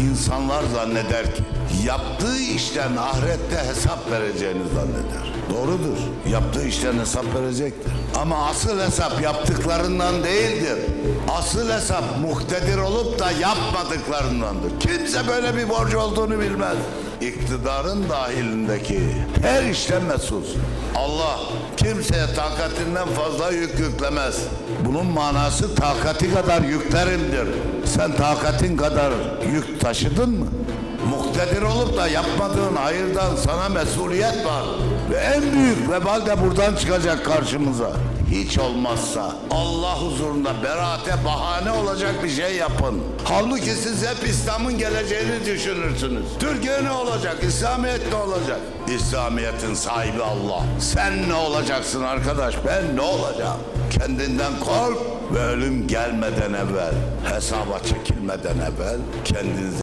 İnsanlar zanneder ki yaptığı işten ahirette hesap vereceğini zanneder. Doğrudur. Yaptığı işten hesap verecektir. Ama asıl hesap yaptıklarından değildir. Asıl hesap muhtedir olup da yapmadıklarındandır. Kimse böyle bir borcu olduğunu bilmez. İktidarın dahilindeki her işten mesul. Allah kimseye takatinden fazla yük yüklemez. Bunun manası takati kadar yüklerimdir. Sen takatin kadar yük taşıdın mı? Muktedir olup da yapmadığın hayırdan sana mesuliyet var. Ve en büyük vebal de buradan çıkacak karşımıza. Hiç olmazsa Allah huzurunda beraate bahane olacak bir şey yapın. Halbuki siz hep İslam'ın geleceğini düşünürsünüz. Türkiye ne olacak? İslamiyet ne olacak? İslamiyet'in sahibi Allah. Sen ne olacaksın arkadaş? Ben ne olacağım? Kendinden kork ve ölüm gelmeden evvel, hesaba çekilmeden evvel kendinizi